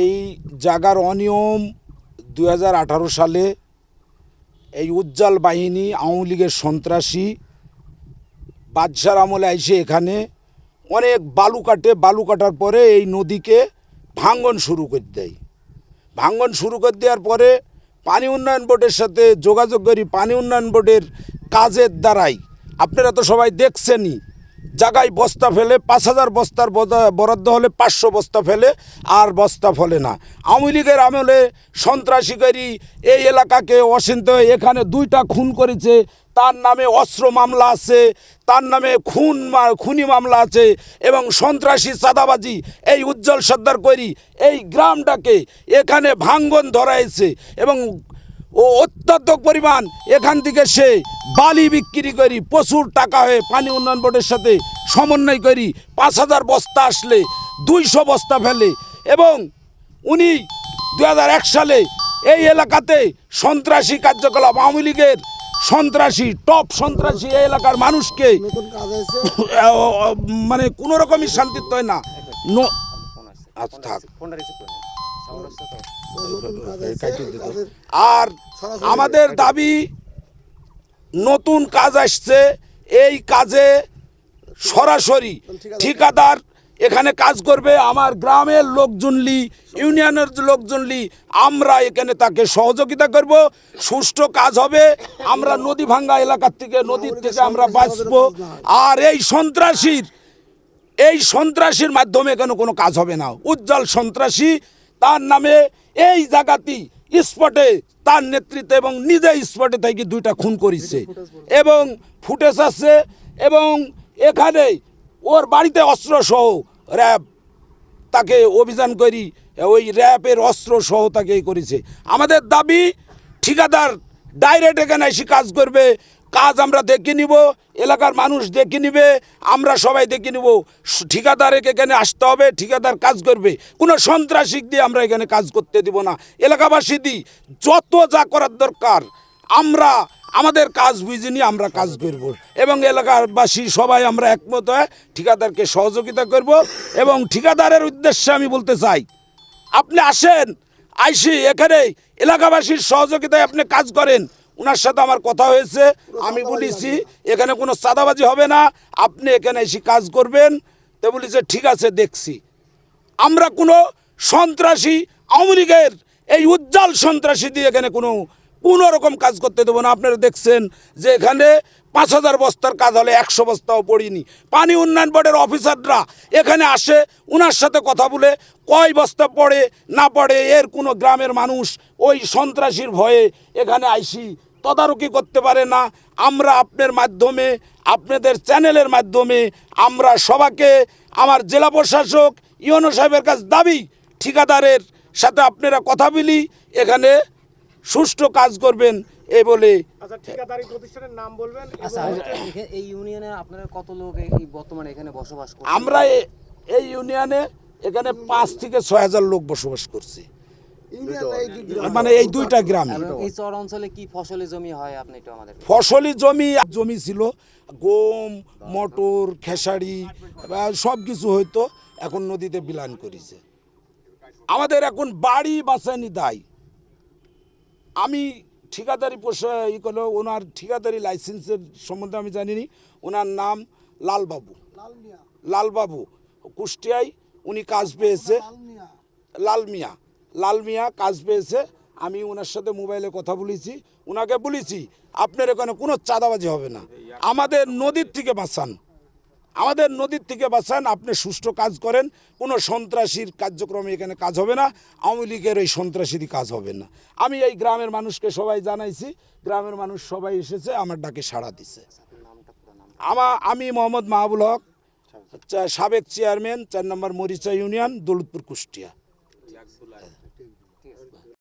এই জাগার অনিয়ম দু হাজার আঠারো সালে, এই উজ্জ্বল বাহিনী, আওয়ামী লীগের সন্ত্রাসী বাদশার আমলে আইসে এখানে, অনেক বালু কাটে। বালু কাটার পরে এই নদীকে ভাঙ্গন শুরু করে দেয়। ভাঙ্গন শুরু করে দেওয়ার পরে পানি উন্নয়ন বোর্ডের সাথে যোগাযোগ করি। পানি উন্নয়ন বোর্ডের কাজের দ্বারাই। আপনারা তো সবাই দেখছেনই। জায়গায় বস্তা ফেলে, পাঁচ হাজার বস্তার বরাদ্দ হলে পাঁচশো বস্তা ফেলে, আর বস্তা ফলে না। আওয়ামী লীগের আমলে সন্ত্রাসীকারী এই এলাকাকে অশান্ত হয়ে এখানে দুইটা খুন করেছে। তার নামে অস্ত্র মামলা আছে, তার নামে খুন খুনি মামলা আছে, এবং সন্ত্রাসী চাঁদাবাজি, এই উজ্জ্বল সর্দার করি এই গ্রামটাকে এখানে ভাঙ্গন ধরাইছে, এবং ও অত্যন্ত পরিমাণ এখান থেকে সে বালি বিক্রি করি প্রচুর টাকা হয়ে পানি উন্নয়ন বোর্ডের সাথে সমন্বয় করি পাঁচ হাজার বস্তা আসলে দুইশো বস্তা ফেলে এবং উনি দু হাজার এক সালে এই এলাকাতে সন্ত্রাসী কার্যকলাপ আওয়ামী লীগের সন্ত্রাসী টপ সন্ত্রাসী এই এলাকার মানুষকে মানে কোনো রকমই শান্তিত্ব হয় না। আচ্ছা, থাক। আর আমাদের দাবি নতুন কাজ আসছে এই কাজে সরাসরি ঠিকাদার। এখানে কাজ করবে। আমার গ্রামের লোকজনলি ইউনিয়নের লোকজনলি আমরা এখানে তাকে সহযোগিতা করব। সুষ্ঠু কাজ হবে। আমরা নদী ভাঙ্গা এলাকার থেকে নদীর থেকে আমরা বাঁচবো। আর এই সন্ত্রাসীর এই সন্ত্রাসীর মাধ্যমে এখানে কোনো কাজ হবে না। উজ্জ্বল সন্ত্রাসী তার নামে এই জায়গাতেই স্পটে তার নেতৃত্বে এবং নিজে স্পটে থেকে দুইটা খুন করেছে। এবং ফুটেজ আছে এবং এখানে ওর বাড়িতে অস্ত্র সহ র্যাব তাকে অভিযান করি ওই র্যাবের অস্ত্র সহ তাকে করেছে। আমাদের দাবি ঠিকাদার ডাইরেক্ট এখানে এসে কাজ করবে কাজ আমরা দেখে নিব, এলাকার মানুষ দেখে নিবে, আমরা সবাই দেখে নিব। ঠিকাদারকে এখানে আসতে হবে, ঠিকাদার কাজ করবে। কোনো সন্ত্রাসিক দিয়ে আমরা এখানে কাজ করতে দিব না। এলাকাবাসী দিই যত যা করার দরকার, আমরা, আমাদের কাজ বুঝে নিয়ে আমরা কাজ করব। এবং এলাকাবাসী সবাই আমরা একমত হয়ে ঠিকাদারকে সহযোগিতা করব। এবং ঠিকাদারের উদ্দেশ্যে আমি বলতে চাই, আপনি আসেন, আইসি এখানে এলাকাবাসীর সহযোগিতায় আপনি কাজ করেন। ওনার সাথে আমার কথা হয়েছে, আমি বলেছি, এখানে কোনো চাঁদাবাজি হবে না, আপনি এখানে এসে কাজ করবেন। তো বলেছে, ঠিক আছে, দেখছি। আমরা কোনো সন্ত্রাসী, আওয়ামী লীগের এই উজ্জ্বল সন্ত্রাসী দিয়ে এখানে কোনো কোনো রকম কাজ করতে দেবো না। আপনারা দেখছেন যে এখানে পাঁচ হাজার বস্তার কাজ হলে একশো বস্তাও পড়িনি। পানি উন্নয়ন বোর্ডের অফিসাররা এখানে আসে ওনার সাথে কথা বলে, কয় বস্তা পড়ে, না পড়ে, এর কোনো গ্রামের মানুষ ওই সন্ত্রাসীর ভয়ে এখানে আইসি, তদারকি করতে পারে না। আমরা আপনার মাধ্যমে, আপনাদের চ্যানেলের মাধ্যমে আমরা সবাকে আমার জেলা প্রশাসক ইউনো সাহেবের কাছে দাবি, ঠিকাদারের সাথে আপনারা কথা বলি, এখানে সুষ্ঠু কাজ করবেন এ বলে আচ্ছা ঠিকাদারি প্রতিষ্ঠানের নাম বলবেন আচ্ছা এই ইউনিয়নে আপনারা কত লোক এই এই বর্তমানে এখানে বসবাস করছেন? আমরা এ- এই ইউনিয়নে এখানে পাঁচ থেকে ছয় হাজার লোক বসবাস করছি। মানে এই দুইটা গ্রামে। এই চর অঞ্চলে কি ফসলি জমি হয় আপনি একটু আমাদের ফসলি জমি জমি ছিল গম মটর খেসারি সব কিছু হয়তো এখন নদীতে বিলান করেছে। আমাদের এখন বাড়ি বাঁচানি দায়। আমি ঠিকাদারি পোষা ই করল ওনার ঠিকাদারি লাইসেন্সের সম্বন্ধে আমি জানিনি। ওনার নাম লালবাবু। লালবাবু কুষ্টিয়ায় উনি কাজ পেয়েছে। লাল মিয়া লাল মিয়া কাজ পেয়েছে। আমি ওনার সাথে মোবাইলে কথা বলেছি। ওনাকে বলেছি আপনার এখানে কোনো চাঁদাবাজি হবে না। আমাদের নদীর থেকে বাঁচান। আমাদের নদীর থেকে বাঁচান, আপনি সুষ্ঠু কাজ করেন, কোনো সন্ত্রাসীর কার্যক্রমে এখানে কাজ হবে না, আওয়ামী লীগের এই সন্ত্রাসীরই কাজ হবে না। আমি এই গ্রামের মানুষকে সবাই জানাইছি, গ্রামের মানুষ সবাই এসেছে, আমার ডাকে সাড়া দিছে। আমা, আমি মোহাম্মদ মাহবুল হক সাবেক চেয়ারম্যান, চার নম্বর মরিচা ইউনিয়ন, দৌলতপুর কুষ্টিয়া।